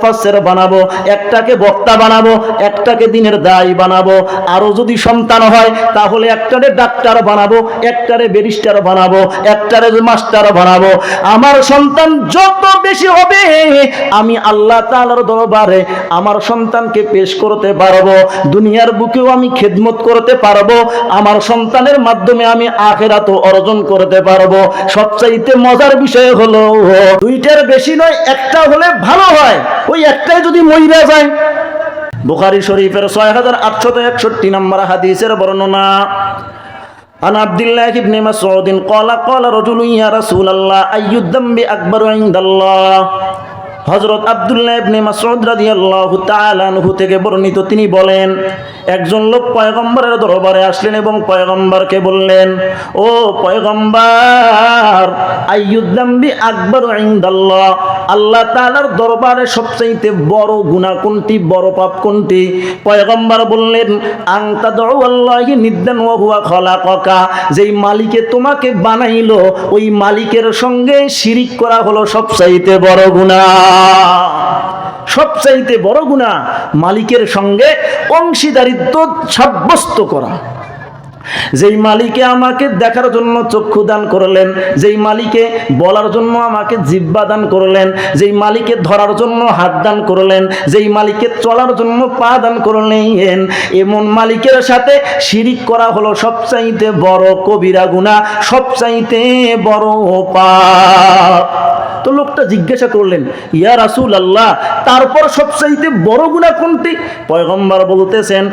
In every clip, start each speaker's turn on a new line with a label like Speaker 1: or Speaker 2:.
Speaker 1: মুফাসসির বানাবো, একটাকে বক্তা বানাবো, একটাকে দিনের দায়ী বানাবো। আরও যদি সন্তান হয়, তাহলে একটারে ডাক্তার বানাবো, একটারে ব্যারিস্টার বানাবো, একটারে মাস্টার বানাবো। আমার সন্তান যত বেশি হবে, আমি আল্লাহ তাআলার দরবারে আমার সন্তানকে পেশ করতে পারব। দুনিয়ার বুকেও আমি খেদমত করতে পারব। আমার সন্তানের মাধ্যমে আমি আখেরাত অর্জন করতে পারব। সবচাইতে মজার বিষয় হলো, দুইটার বেশি নয়, একটা হলে ভালো হয়। ওই একটাই যদি মইরা যায় বুখারী শরীফের ছয় হাজার আটশত একষট্টি নম্বর হাদিসের বর্ণনা عن عبد الله بن مسعود قال قال رجل يا رسول الله أي الذنب أكبر عند الله হজরত আব্দুল্লাহ ইবনে মাসউদ রাদিয়াল্লাহু তাআলা আনহু থেকে বর্ণিত তিনি বলেন একজন লোক পয়গম্বরের দরবারে আসলেন এবং পয়গম্বরকে বললেন, ও পয়গম্বর, আইয়ুদ্দাম্বি আকবর ইনদাল্লাহ। আল্লাহ তাআলার দরবারে সবচাইতে বড় গুনাহ কোনটি, বড় পাপ কোনটি? পয়গম্বর বললেন আংতা দউ আল্লাহি নিদ্দান ওয়া হুয়া খলাকাকা। যেই মালিকে তোমাকে বানাইলো, ওই মালিকের সঙ্গে শিরিক করা হলো সবচাইতে বড় গুনাহ। সবচাইতে বড় গুণা মালিকের সঙ্গে অংশীদারিত্ব সাব্যস্ত করা। যেই মালিকে আমাকে দেখার জন্য চক্ষু দান করলেন, যেই মালিকে বলার জন্য আমাকে জিব্বা দান করলেন, যেই মালিকে ধরার জন্য হাত দান করলেন, যেই মালিকে চলার জন্য পা দান করলেন, এমন মালিকের সাথে শিরিক করা হলো সবচাইতে বড় কবিরা গুণা, সবচাইতে বড় পাপ। তো লোকটা জিজ্ঞাসা করলেন, ইয়া রাসূল আল্লাহ তারপর সবচাইতে বড় গুণা কোনটি? পয়গম্বর বলতেছেন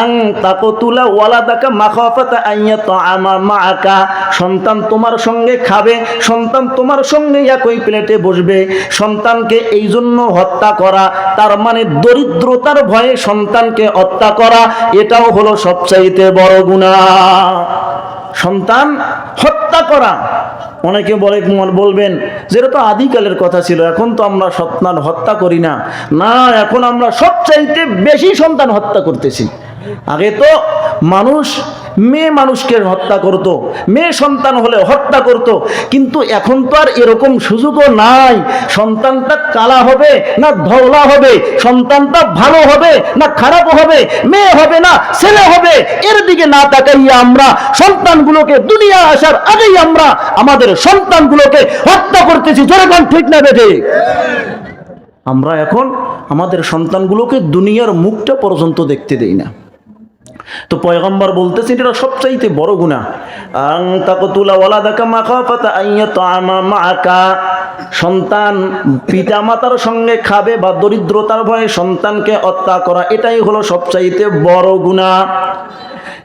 Speaker 1: আং তাকতুলা ওয়ালাদাকা মাখাফাতা আইয়া তাআমা মাআকা, সন্তান তোমার সঙ্গে খাবে, সন্তান তোমার সঙ্গে একই প্লেটে বসবে, সন্তানকে এই জন্য হত্যা করা, তার মানে দরিদ্রতার ভয়ে সন্তানকে হত্যা করা, এটাও হলো সবচাইতে বড় গুণা সন্তান হত্যা করা। অনেকে বলে বলবেন, যেটা তো আদিকালের কথা ছিল, এখন তো আমরা সন্তান হত্যা করি না। না, এখন আমরা সবচাইতে বেশি সন্তান হত্যা করতেছি। আগে তো মানুষ, মেয়ে মানুষকে হত্যা করত, মেয়ে সন্তান হলে হত্যা করত, কিন্তু এখন তো আর এরকম সুযোগও নাই। সন্তানটা কালা হবে না ধওলা হবে, সন্তানটা ভালো হবে না খারাপ হবে, মেয়ে হবে না ছেলে হবে, এর দিকে না তাকাইয়া আমরা সন্তানগুলোকে, দুনিয়া আসার আগেই আমরা আমাদের সন্তানগুলোকে হত্যা করতেছি। জোরে ঠিক না বেঠে? আমরা এখন আমাদের সন্তানগুলোকে দুনিয়ার মুখটা পর্যন্ত দেখতে দেই না। তো পয়গম্বর বলতেছেন, এটা সবচাইতে বড় গুণা সন্তান পিতা মাতার সঙ্গে খাবে বা দরিদ্রতার ভয়ে সন্তানকে হত্যা করা, এটাই হলো সবচাইতে বড় গুণা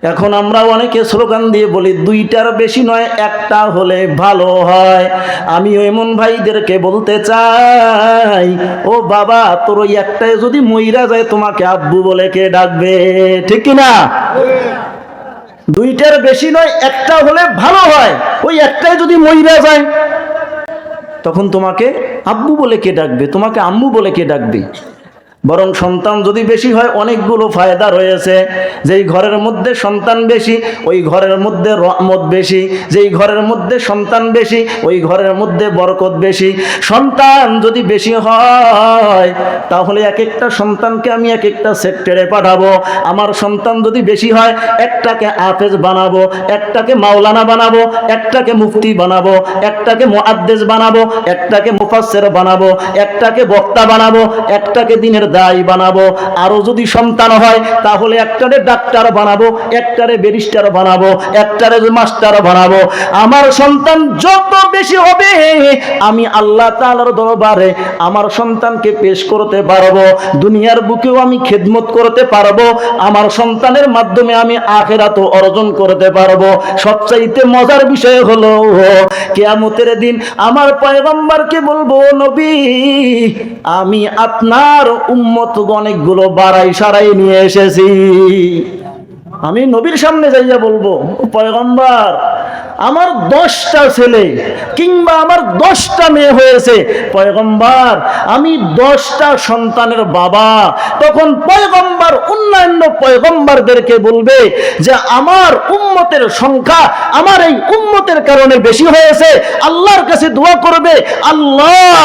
Speaker 1: এখন আমরা অনেকে স্লোগান দিয়ে বলি, দুইটার বেশি নয়, একটা হলে ভালো হয়। আমি এমন ভাইদেরকে বলতে চাই, ও বাবা, তোর ওই একটাই যদি মইরা যায়, তোমাকে আব্বু বলে কে ডাকবে? ঠিক না দুইটার বেশি নয়, একটা হলে ভালো হয়। ওই একটাই যদি মইরা যায়, তখন তোমাকে আব্বু বলে কে ডাকবে? তোমাকে আম্মু বলে কে ডাকবে? বরং সন্তান যদি বেশি হয়, অনেকগুলো ফায়দা রয়েছে। যেই ঘরের মধ্যে সন্তান বেশি, ওই ঘরের মধ্যে রহমত বেশি। যেই ঘরের মধ্যে সন্তান বেশি, ওই ঘরের মধ্যে বরকত বেশি। সন্তান যদি বেশি হয়, তাহলে এক একটা সন্তানকে আমি এক একটা সেক্টরে পাঠাবো। আমার সন্তান যদি বেশি হয়, একটাকে আফেজ বানাবো, একটাকে মাওলানা বানাবো, একটাকে মুফতি বানাবো, একটাকে মুআদ্দেস বানাবো, একটাকে মুফাসসির বানাবো, একটাকে বক্তা বানাবো, একটাকে দিনের দায়ী বানাবো। আরও যদি সন্তান হয়, তাহলে একটারে ডাক্তার বানাবো, একটারে ব্যারিস্টার বানাবো, একটারে মাস্টার বানাবো। আমার সন্তান যত বেশি হবে, আমি আল্লাহ তাআলার দরবারে আমার সন্তানকে পেশ করতে পারব। দুনিয়ার বুকেও আমি খেদমত করতে পারব। আমার সন্তানের মাধ্যমে আমি আখেরাত অর্জন করতে পারব। সবচাইতে মজার বিষয় হলো, কেয়ামতের দিন আমার পয়গম্বরকে বলব, নবী, আমি আপনার উম্মত অনেকগুলো বাড়াই সারাই নিয়ে এসেছি। আমি নবীর সামনে যাইয়া বলব "ও পয়গম্বর আমার দশটা ছেলে কিংবা আমার দশটা মেয়ে হয়েছে। পয়গম্বর, আমি দশটা সন্তানের বাবা। তখন পয়গম্বর, অন্যান্য পয়গম্বরদেরকে বলবে যে, আমার উম্মতের সংখ্যা আমার এই উম্মতের কারণে বেশি হয়েছে। আল্লাহর কাছে দোয়া করবে, আল্লাহ,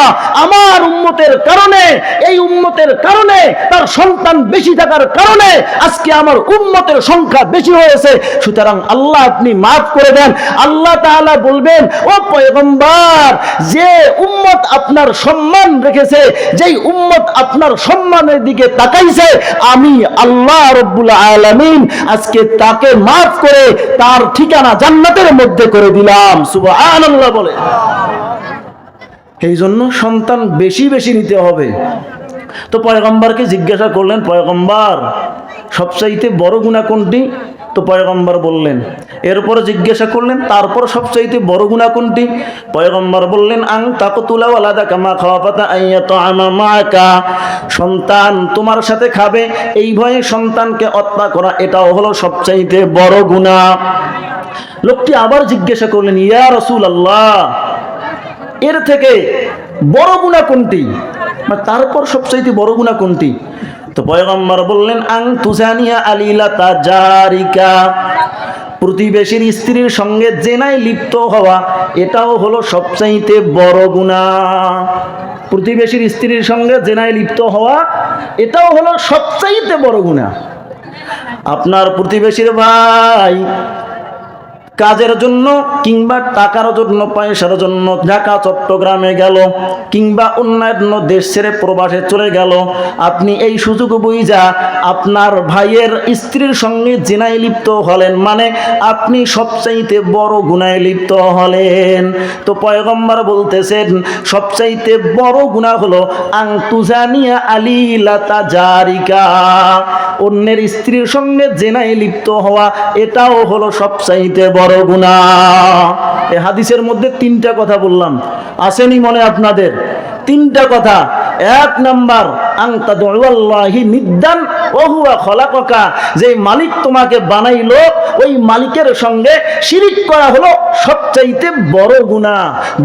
Speaker 1: আমার উম্মতের কারণে, এই উম্মত উম্মতের কারণে তার সন্তান বেশি থাকার কারণে আজকে আমার উম্মতের সংখ্যা বেশি হয়েছে। সুতরাং আল্লাহ আপনি মাফ করে দেন আল্লাহ তাআলা বলবেন, ও পয়গম্বর, যে উম্মত আপনার সম্মান রেখেছে, যেই উম্মত আপনার সম্মানের দিকে তাকাইছে, আমি আল্লাহ রব্বুল আলামিন আজকে তাকে মাফ করে তার ঠিকানা জান্নাতের মধ্যে করে দিলাম। সুবহানাল্লাহ বলে। এই জন্য সন্তান বেশি বেশি নিতে হবে। তো পয়গম্বরকে জিজ্ঞাসা করলেন, পয়গম্বর, সবচাইতে বড় গুণা কোনটি? তো পয়গম্বর বললেন এরপর জিজ্ঞাসা করলেন, তারপর সবচাইতে বড় গুণা কোনটি? পয়গম্বর বললেন, আং তাকতুলা ওয়ালাদা কামা খাওয়া পাতা আইয়া তো আমা মাকা সন্তান তোমার সাথে খাবে, এই ভয়ে সন্তানকে হত্যা করা, এটাও হলো সবচাইতে বড় গুণা লোকটি আবার জিজ্ঞাসা করলেন, ইয়া রসুল আল্লাহ এর থেকে বড় গুণা কোনটি? বা তারপর সবচাইতে বড় গুণা কোনটি? তো পয়গম্বর বললেন আং তুজানিয়া আলিলা জারিকা প্রতিবেশীর স্ত্রীর সঙ্গে জেনায় লিপ্ত হওয়া, এটাও হলো সবচাইতে বড় গুণা প্রতিবেশীর স্ত্রীর সঙ্গে জেনায় লিপ্ত হওয়া, এটাও হলো সবচাইতে বড় গুণা আপনার প্রতিবেশীর ভাই কাজের জন্য কিংবা টাকার জন্য, পয়সার জন্য ঢাকা, চট্টগ্রামে গেল কিংবা অন্যান্য দেশ ছেড়ে প্রবাসে চলে গেল। আপনি এই সুযোগ বুঝা আপনার ভাইয়ের স্ত্রীর সঙ্গে জেনায় লিপ্ত হলেন মানে আপনি সবচাইতে বড় গুণায় লিপ্ত হলেন। তো পয়গম্বর বলতেছেন, সবচাইতে বড় গুণা হলো আং তুজানিয়া আলী লাতা জারিকা। অন্যের স্ত্রীর সঙ্গে জেনায় লিপ্ত হওয়া, এটাও হলো সবচাইতে বড় গুণা এ হাদিসের মধ্যে তিনটা কথা বললাম। আসেনি মনে আপনাদের? তিনটা কথা। এক নাম্বার আংতা দোয়াল্লাহি নিদ্দান ওহুয়া খলাককা। যে মালিক তোমাকে বানাইলো, ওই মালিকের সঙ্গে শিরিক করা হলো সবচাইতে বড় গুণা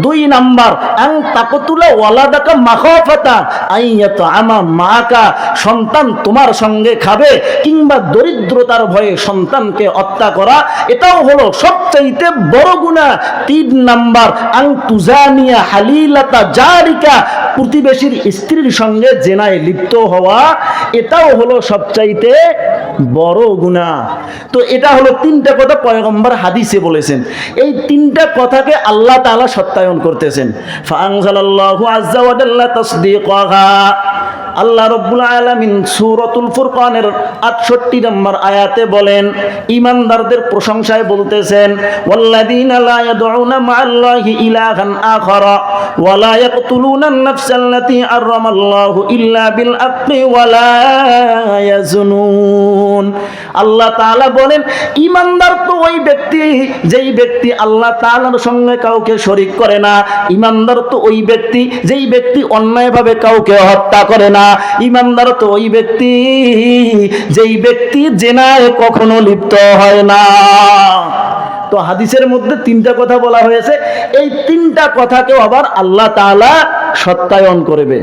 Speaker 1: দুই নাম্বার আং তাকতুলা ওয়ালাদাকা মাখাফাতা, আইয়াত আমা মাকা সন্তান তোমার সঙ্গে খাবে কিংবা দরিদ্রতার ভয়ে সন্তানকে হত্যা করা, এটাও হলো সবচাইতে বড় গুণা তিন নাম্বার আং তুজানিয়া হালিলাতা জারিকা। প্রতিবেশীর স্ত্রীর সঙ্গে জেনায় লিপ্ত হওয়া, এটাও হলো সবচাইতে বড় গুণা তো এটা হলো তিনটা কথা পয়গম্বর হাদিসে বলেছেন। এই তিনটা কথাকে আল্লাহ তালা সত্যায়ন করতেছেন। ফাংসাল্লাহ আজ্জা তাসদীকাহা। আল্লাহ রব্বুল আলামিন সূরাতুল ফুরকানের 68 নম্বর আয়াতে বলেন ইমানদারদের প্রশংসায় বলতেছেন, ওয়াল্লাযীনা লা ইয়াদউনা মা'আল্লাহি ইলাহান আখারা ওয়া লা ইয়াকতুলুনা আন-নাফসাল্লাতী হারামাল্লাহু ইল্লা বিল হাক্কি ওয়া লা আল্লাহ তাআলা বলেন, ঈমানদার তো ওই ব্যক্তি যেই ব্যক্তি আল্লাহ তাআলার সঙ্গে কাউকে শরীক করে না, ঈমানদার তো ওই ব্যক্তি যেই ব্যক্তি অন্যায়ভাবে কাউকে হত্যা করে না ইমানদার তো ওই ব্যক্তি। যেই ব্যক্তি জেনায় কখনো লিপ্ত হয় না। তো হাদিসের মধ্যে তিনটা কথা বলা হয়েছে। এই তিনটা কথাকেও আবার আল্লাহ তাআলা সত্যায়ন করবে।